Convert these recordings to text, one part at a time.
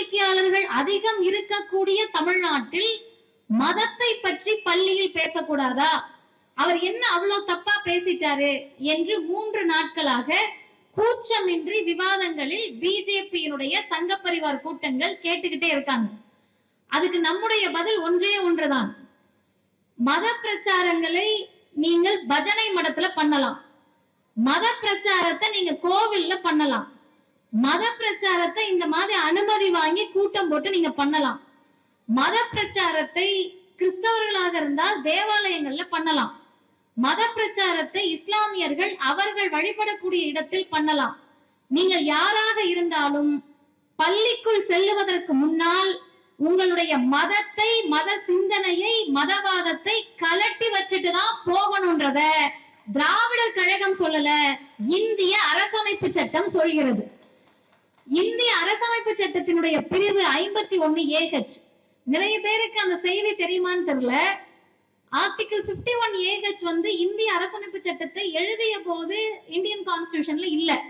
நம்பிக்கையாளர்கள் அதிகம் இருக்கக்கூடிய தமிழ்நாட்டில் மதத்தை பற்றி பள்ளியில் பேசக்கூடாதா? அவர் என்ன அவ்வளவு தப்பா பேசிட்டாரு என்று மூன்று நாட்களாக கூச்சமின்றி விவாதங்களில் பிஜேபியினுடைய சங்க பரிவார் கூட்டங்கள் கேட்டுக்கிட்டே இருக்காங்க. அதுக்கு நம்முடைய பதில் ஒன்றே ஒன்றுதான். மத பிரச்சாரங்களை நீங்கள் பஜனை மடத்துல பண்ணலாம். மத பிரச்சாரத்தை நீங்க கோவில்ல பண்ணலாம். மத பிரச்சாரத்தை இந்த மாதிரி அனுமதி வாங்கி கூட்டம் போட்டு நீங்க பண்ணலாம். மத பிரச்சாரத்தை கிறிஸ்தவர்களாக இருந்தால் தேவாலயங்கள்ல பண்ணலாம். மத பிரச்சாரத்தை இஸ்லாமியர்கள் அவர்கள் வழிபடக்கூடிய இடத்தில் பண்ணலாம். நீங்கள் யாராக இருந்தாலும் பள்ளிக்குள் செல்லுவதற்கு முன்னால் உங்களுடைய மதத்தை மத சிந்தனையை மதவாதத்தை கலட்டி வச்சுட்டு தான் போகணும்ன்றத திராவிடர் கழகம் சொல்லல இந்திய அரசமைப்பு சட்டம் சொல்கிறது. இந்திய அரசமைப்பு சட்டத்தினுடைய பிரிவு ஐம்பத்தி ஒன்னு ஏஹெச் நிறைய பேருக்கு அந்த செய்தி தெரியுமான்னு தெரியல. ஆர்டிகிள் 51 ஒன் ஏஹெச் வந்து இந்திய அரசமைப்பு சட்டத்தை எழுதிய போது இந்தியன் கான்ஸ்டியூஷன்ல இல்ல.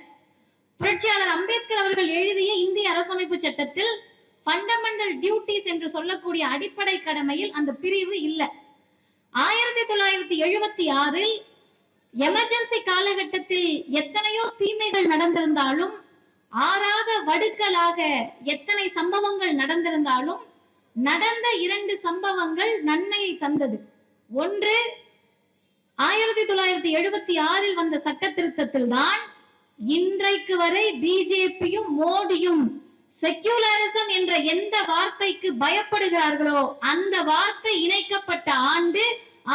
புரட்சியாளர் அம்பேத்கர் அவர்கள் எழுதிய இந்திய அரசமைப்பு சட்டத்தில் ஃபண்டமெண்டல் டியூட்டிஸ் என்று சொல்லக்கூடிய அடிப்படை கடமையில் அந்த பிரிவு இல்ல. ஆயிரத்தி தொள்ளாயிரத்தி எழுபத்தி ஆறில் எமர்ஜென்சி காலகட்டத்தில் எத்தனையோ தீமைகள் நடந்திருந்தாலும் ஆறாத வடுக்கலாக எத்தனை சம்பவங்கள் நடந்திருந்தாலும் நடந்த இரண்டு சம்பவங்கள் நன்மையை தந்தது. ஒன்று ஆயிரத்தி தொள்ளாயிரத்தி எழுபத்தி ஆறில் வந்த சட்ட திருத்தத்தில் தான் இன்றைக்கு வரை பிஜேபியும் மோடியும் செக்யூலரிசம் என்ற எந்த வார்த்தைக்கு பயப்படுகிறார்களோ அந்த வார்த்தை இணைக்கப்பட்ட ஆண்டு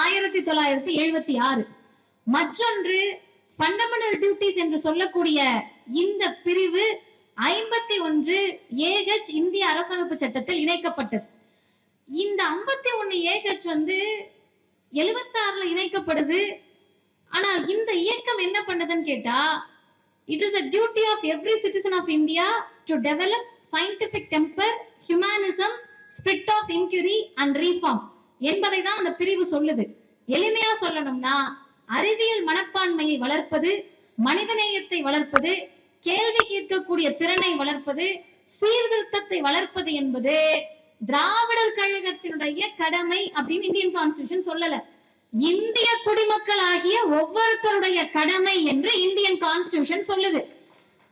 ஆயிரத்தி தொள்ளாயிரத்தி எழுபத்தி ஆறு. மற்றொன்று ஃபண்டமெண்டல் டியூட்டிஸ் என்று சொல்லக்கூடிய இந்த பிரிவு ஐம்பத்தி ஒன்று ஏஹெச் இந்திய அரசமைப்பு சட்டத்தில் இணைக்கப்பட்டது. இந்த ஐம்பத்தி ஒன்னு ஏஹெச் வந்து எழுபத்தாறுல இணைக்கப்படுது. ஆனா இந்த இயக்கம் என்ன பண்ணுதுன்னு கேட்டா it is a duty of every citizen of India to develop scientific temper humanism spirit of inquiry and reform என்பதை தான் அந்த பிரிவு சொல்லுது. எளிமையா சொல்லணும்னா அறிவியல் மனப்பான்மையை வளர்ப்பது மனிதநேயத்தை வளர்ப்பது கேள்வி கேட்கக்கூடிய திறனை வளர்ப்பது சீர்திருத்தத்தை வளர்ப்பது என்பது திராவிடர் கழகத்தினுடைய கடமை அப்படின்னு இந்தியன் கான்ஸ்டிடியூஷன் சொல்லல. இந்திய குடிமக்களாகிய ஒவ்வொருத்தருடைய கடமை என்று இந்தியன் கான்ஸ்டியூஷன் சொல்லுது.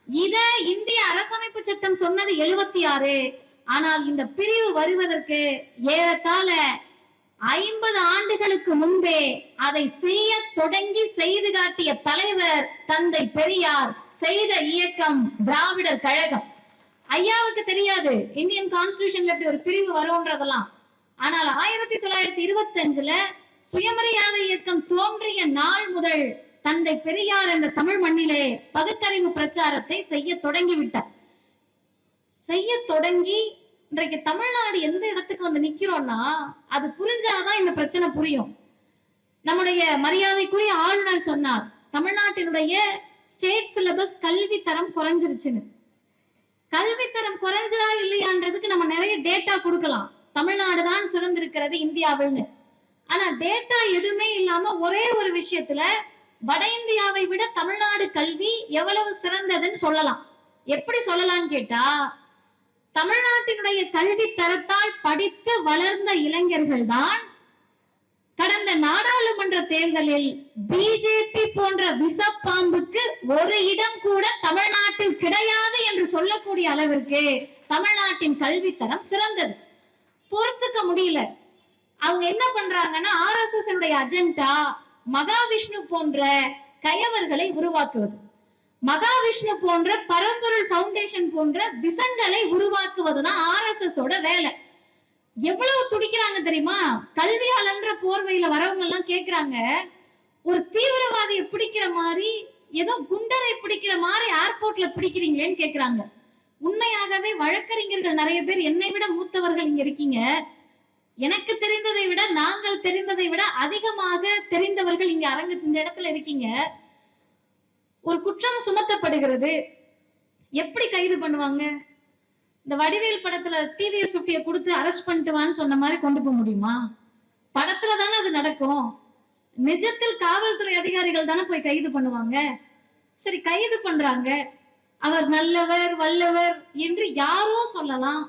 இத இந்திய அரசமைப்பு சட்டம் சொன்னது எழுபத்தி ஆறு. ஆனால் இந்த பிரிவு வருவதற்கு ஏறத்தாழ ஐம்பது ஆண்டுகளுக்கு முன்பே அதை செய்ய தொடங்கி செய்து காட்டிய தலைவர் தந்தை பெரியார் செய்த இயக்கம் திராவிடர் கழகம். ஐயாவுக்கு தெரியாது இந்தியன் கான்ஸ்டியூஷன்ல இப்படி ஒரு பிரிவு வரும்ன்றதெல்லாம். ஆனால் ஆயிரத்தி தொள்ளாயிரத்தி இருபத்தி அஞ்சுல சுயமரியாதை இயக்கம் தோன்றிய நாள் முதல் தந்தை பெரியார் என்ற தமிழ் மண்ணிலே பகுத்தறிவு பிரச்சாரத்தை செய்ய தொடங்கிவிட்டார். செய்ய தொடங்கி இன்றைக்கு தமிழ்நாடு எந்த இடத்துக்கு வந்து நிக்கிறோம்னா அது புரிஞ்சாதான் இந்த பிரச்சனை புரியும். நம்முடைய மரியாதைக்குரிய ஆளுநர் சொன்னார் தமிழ்நாட்டினுடைய ஸ்டேட் சிலபஸ் கல்வி தரம் குறைஞ்சிருச்சுன்னு. கல்வி தரம் குறைஞ்சதா இல்லையான்றதுக்கு நம்ம நிறைய டேட்டா கொடுக்கலாம். தமிழ்நாடு தான் சிறந்திருக்கிறது இந்தியாவில்னு. ஆனா டேட்டா எதுவுமே இல்லாம ஒரே ஒரு விஷயத்துல வட இந்தியாவை விட தமிழ்நாடு கல்வி எவ்வளவு சிறந்ததுன்னு சொல்லலாம். எப்படி சொல்லலாம்னு கேட்டா தமிழ்நாட்டினுடைய கல்வி தரத்தால் படித்து வளர்ந்த இளைஞர்கள் தான் கடந்த நாடாளுமன்ற தேர்தலில் பிஜேபி போன்ற விசப்பாம்புக்கு ஒரு இடம் கூட தமிழ்நாட்டில் கிடையாது என்று சொல்லக்கூடிய அளவிற்கு தமிழ்நாட்டின் கல்வி தரம் சிறந்தது. பொறுத்துக்க முடியல. அவங்க என்ன பண்றாங்கன்னா ஆர்எஸ்எஸ் அஜெண்டா மகாவிஷ்ணு போன்ற கயவர்களை உருவாக்குவது. மகாவிஷ்ணு போன்ற பரம்பொருள் ஃபவுண்டேஷன் போன்ற விசங்களை உருவாக்குவதுதான் ஆர்எஸ்எஸ் ஓட வேலை. எவ்வளவு துடிக்கிறாங்க தெரியுமா? கல்வியாளன்ற போர்வையில வரவங்க எல்லாம் கேக்குறாங்க ஒரு தீவிரவாதியை பிடிக்கிற மாதிரி ஏதோ குண்டரை பிடிக்கிற மாதிரி ஏர்போர்ட்ல பிடிக்கிறீங்களேன்னு கேக்குறாங்க. உண்மையாகவே வழக்கறிஞர்கள் நிறைய பேர் என்னை விட மூத்தவர்கள் இங்க இருக்கீங்க. எனக்கு தெரிந்ததை விட நாங்கள் தெரிந்ததை விட அதிகமாக தெரிந்தவர்கள் இங்க அரங்கு இந்த இடத்துல இருக்கீங்க. ஒரு குற்றம் சுமத்தப்படுகிறது. எப்படி கைது பண்ணுவாங்க? இந்த வடிவேல் படத்துல டிவிஎஸ் பிப்டிய கொடுத்து அரெஸ்ட் பண்ணிட்டு வான்னு சொன்ன மாதிரி கொண்டு போக முடியுமா? படத்துல தானே அது நடக்கும். நிஜத்தில் காவல்துறை அதிகாரிகள் தானே போய் கைது பண்ணுவாங்க. சரி கைது பண்றாங்க. அவர் நல்லவர் வல்லவர் என்று யாரோ சொல்லலாம்.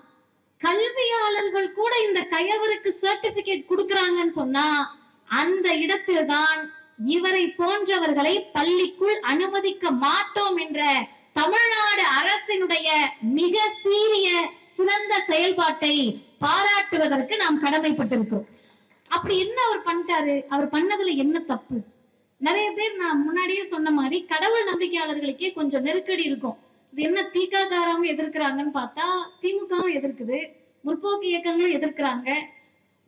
கல்வியாளர்கள் கூட இந்த கயவருக்கு சர்டிபிகேட் கொடுக்கறாங்கன்னு சொன்னா அந்த இடத்தில்தான் இவரை போன்றவர்களை பள்ளிக்குள் அனுமதிக்க மாட்டோம் என்ற தமிழ்நாடு அரசினுடைய மிக சீரிய சிறந்த செயல்பாட்டை பாராட்டுவதற்கு நாம் கடமைப்பட்டிருக்கிறோம். அப்படி என்ன அவர் பண்ணிட்டாரு? அவர் பண்ணதுல என்ன தப்பு? நிறைய பேர் நான் முன்னாடியே சொன்ன மாதிரி கடவுள் நம்பிக்கையாளர்களுக்கே கொஞ்சம் நெருக்கடி இருக்கும். இது என்ன தீக்காக்காரவங்க எதிர்க்கிறாங்கன்னு பார்த்தா திமுகவும் எதிர்க்குது முற்போக்கு இயக்கங்களும் எதிர்க்கிறாங்க.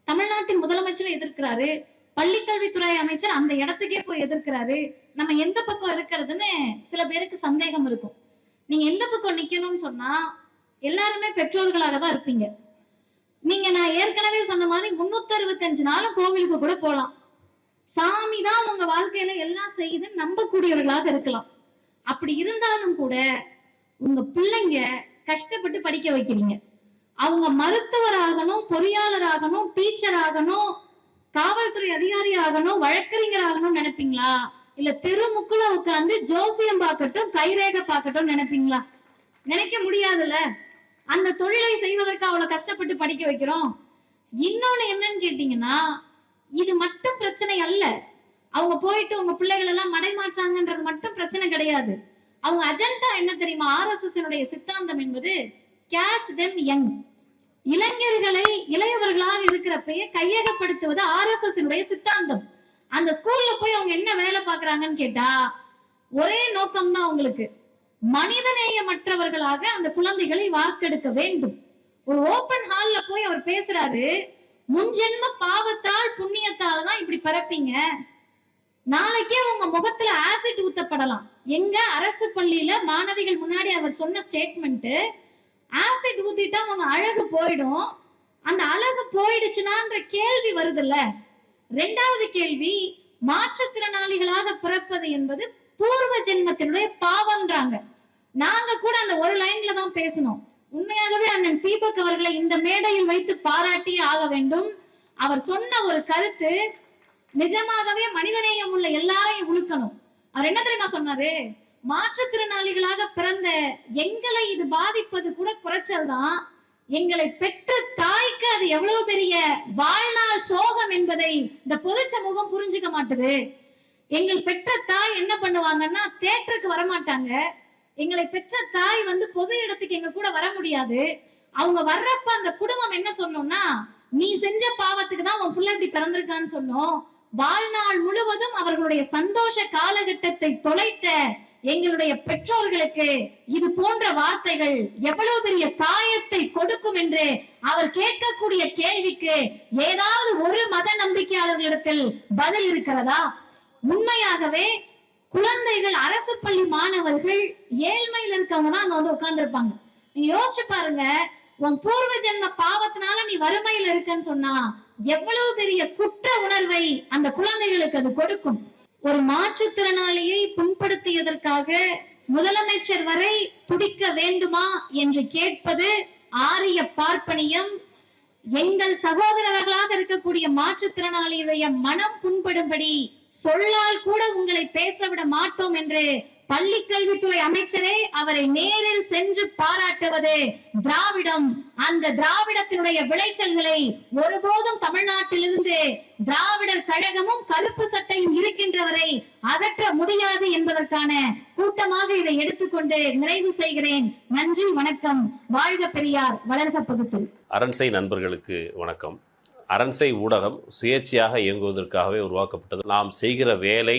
தமிழ்நாட்டின் முதலமைச்சரும் எதிர்க்கிறாரு. பள்ளிக்கல்வித்துறை அமைச்சர் அந்த இடத்துக்கே போய் எதிர்க்கிறாரு. நம்ம எந்த பக்கம் இருக்கிறதுன்னு சில பேருக்கு சந்தேகம் இருக்கும். நீங்க எந்த பக்கம் நிக்கணும்னு சொன்னா எல்லாருமே பெற்றோர்களாக தான் இருப்பீங்க. நீங்க நான் ஏற்கனவே சொன்ன மாதிரி முன்னூத்தி அறுபத்தஞ்சு நாளும் கோவிலுக்கு கூட போகலாம் சாமி தான் உங்க வாழ்க்கையில எல்லாம் செய்யுதுன்னு நம்பக்கூடியவர்களாக இருக்கலாம். அப்படி இருந்தாலும் கூட உங்க பிள்ளைங்க கஷ்டப்பட்டு படிக்க வைக்கிறீங்க. அவங்க மருத்துவர் ஆகணும் பொறியாளர் ஆகணும் டீச்சர் ஆகணும் காவல்துறை அதிகாரி ஆகணும் வழக்கறிஞர் ஆகணும்னு நினைப்பீங்களா? இல்ல தெருமுக்குல உட்காந்து ஜோசியம் பார்க்கட்டும் கைரேகை பார்க்கட்டும் நினைப்பீங்களா? நினைக்க முடியாதுல்ல? அந்த தொழிலை செய்வதற்கு அவ்வளவு கஷ்டப்பட்டு படிக்க வைக்கிறோம். இன்னொன்னு என்னன்னு கேட்டீங்கன்னா இது மட்டும் பிரச்சனை அல்ல. அவங்க போயிட்டு உங்க பிள்ளைகள் எல்லாம் மடைமாற்றாங்கன்றது மட்டும் பிரச்சனை கிடையாது. அவங்க அஜெண்டா என்ன தெரியுமா? ஆர்எஸ்எஸ் சித்தாந்தம் என்பது கேட்ச் தெம் யங் இளைஞர்களை இளையவர்களாக இருக்கிறப்பயே கையகப்படுத்துவது ஆர்எஸ்எஸ் சித்தாந்தம். அந்த ஸ்கூல்ல போய் அவங்க என்ன வேலை பாக்குறாங்கன்னு கேட்டா ஒரே நோக்கம் தான் அவங்களுக்கு. மனிதநேயமற்றவர்களாக அந்த குழந்தைகளை வார்த்தெடுக்க வேண்டும். ஒரு ஓபன் ஹால்ல போய் அவர் பேசுறாரு முன்ஜென்ம பாவத்தால் புண்ணியத்தால் தான் இப்படி பரப்பீங்க நாளைக்கே உங்க முகத்துல ஆசிட் ஊத்தப்படலாம். எங்க அரசு பள்ளியில மாணவிகள் முன்னாடி அவர் சொன்ன ஸ்டேட்மெண்ட் ஆசிட் ஊத்திட்டா அவங்க அழகு போயிடும். அந்த அழகு போயிடுச்சுனான்ற கேள்வி வருதுல்ல? ரெண்டாவது கேள்வி மாற்றுத்திறனாளிகளாக பிறப்பது என்பது பூர்வ ஜென்மத்தினுடைய பாவம்ன்றாங்க. நாங்க கூட அந்த ஒரு லைன்ல தான் பேசணும். உண்மையாகவே அண்ணன் தீபக் அவர்களை இந்த மேடையில் வைத்து பாராட்டியே ஆக வேண்டும். அவர் சொன்ன ஒரு கருத்து நிஜமாகவே மனிதநேயம் உள்ள எல்லாரையும் உழுக்கணும். அவர் என்ன தெரியுமா சொன்னாரு? மாற்றுத்திறனாளிகளாக பிறந்த எங்களை இது பாதிப்பது கூட குறைச்சல் தான். எங்களை பெற்ற தாய்க்கு அது எவ்வளவு பெரிய வாழ்நாள் சோகம் என்பதை இந்த பொது சமூகம் புரிஞ்சுக்க மாட்டுது. எங்கள் பெற்ற தாய் என்ன பண்ணுவாங்கன்னா தேட்டருக்கு வரமாட்டாங்க. எங்களை பெற்ற தாய் வந்து பொது இடத்துக்கு எங்க கூட வர முடியாது. அவங்க வர்றப்ப அந்த குடும்பம் என்ன சொன்னோம்னா நீ செஞ்ச பாவத்துக்கு தான் உன் பிள்ளை இப்படி பிறந்திருக்கான்னு சொன்னோம். வாழ்நாள் முழுவதும் அவர்களுடைய சந்தோஷ காலகட்டத்தை தொலைத்த எங்களுடைய பெற்றோர்களுக்கு இது போன்ற வார்த்தைகள் எவ்வளவு பெரிய காயத்தை கொடுக்கும் என்று அவர் கேட்கக்கூடிய கேள்விக்கு ஏதாவது ஒரு மத நம்பிக்கையாளர்களிடத்தில் பதில் இருக்கிறதா? உண்மையாகவே குழந்தைகள் அரசு பள்ளி மாணவர்கள் ஏழ்மையில இருக்கவங்க தான் அங்க வந்து உட்கார்ந்துருப்பாங்க. நீங்க யோசிச்சு பாருங்க உன் பூர்வ ஜென்ம பாவத்தினால நீ வறுமையில இருக்கன்னு சொன்னா எவ்வளவு பெரிய குற்ற உணர்வை அந்த குழந்தைகளுக்கு அது கொடுக்கும். ஒரு மாற்றுத்திறனாளியை புண்படுத்தியதற்காக முதலமைச்சர் வரை துடிக்க வேண்டுமா என்று கேட்பது ஆரிய பார்ப்பனியம். எங்கள் சகோதரர்களாக இருக்கக்கூடிய மாற்றுத்திறனாளியுடைய மனம் புண்படும்படி சொல்லால் கூட உங்களை பேச விட மாட்டோம் என்று பள்ளி கல்வித்துறை அமைச்சரே அவரை நேரில் சென்று பாராட்டுவது திராவிடம். அந்த திராவிடத்தினுடைய விளைச்சல்களை ஒருபோதும் தமிழ்நாட்டிலிருந்து திராவிடர் கழகமும் கருப்பு சட்டையும் இருக்கின்றவரை அகற்ற முடியாது என்பதற்கான கூட்டமாக இதை எடுத்துக்கொண்டு நிறைவு செய்கிறேன். நன்றி வணக்கம். வாழ்க பெரியார் வளர்க பகுத்தல் அரண்சை நண்பர்களுக்கு வணக்கம். அரண்சை ஊடகம் சுயேட்சையாக இயங்குவதற்காகவே உருவாக்கப்பட்டது. நாம் செய்கிற வேலை